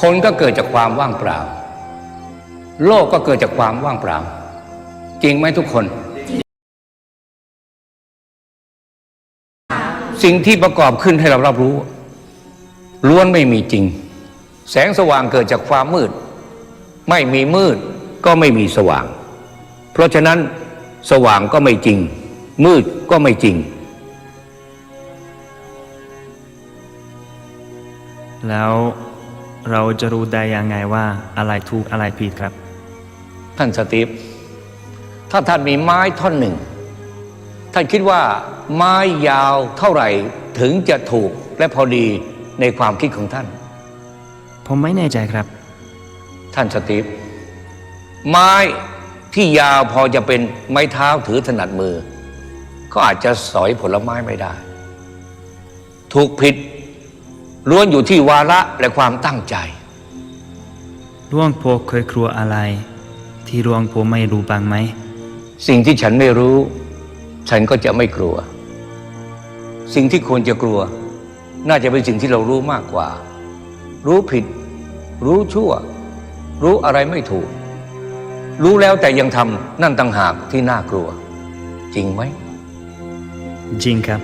คนก็เกิดจากความว่างเปล่า โลกก็เกิดจากความว่างเปล่า จริงไหมทุกคน สิ่งที่ประกอบขึ้นให้เรารับรู้ ล้วนไม่มีจริง แสงสว่างเกิดจากความมืด ไม่มีมืดก็ไม่มีสว่าง เพราะฉะนั้นสว่างก็ไม่จริง มืดก็ไม่จริงแล้ว เราจะรู้ได้ยังไงว่าอะไรถูกอะไรผิดครับ ท่านสตีฟถ้าท่านมีไม้ท่อนหนึ่ง ท่านคิดว่าไม้ยาวเท่าไหร่ถึงจะถูกและพอดีในความคิดของท่าน ผมไม่แน่ใจครับ ท่านสตีฟไม้ที่ยาวพอจะเป็นไม้เท้าถือถนัดมือ ก็อาจจะสอยผลไม้ไม่ได้ ถูกผิด ล้วนอยู่ที่วาระและความตั้งใจหล่วงพ่อเคยกลัวอะไร ที่หล่วงพ่อไม่รู้บ้างไหม สิ่งที่ฉันไม่รู้ ฉันก็จะไม่กลัว สิ่งที่ควรจะกลัว น่าจะเป็นสิ่งที่เรารู้มากกว่า รู้ผิด รู้ชั่ว รู้อะไรไม่ถูก รู้แล้วแต่ยังทำนั่นต่างหากที่น่ากลัว จริงไหม จริงครับ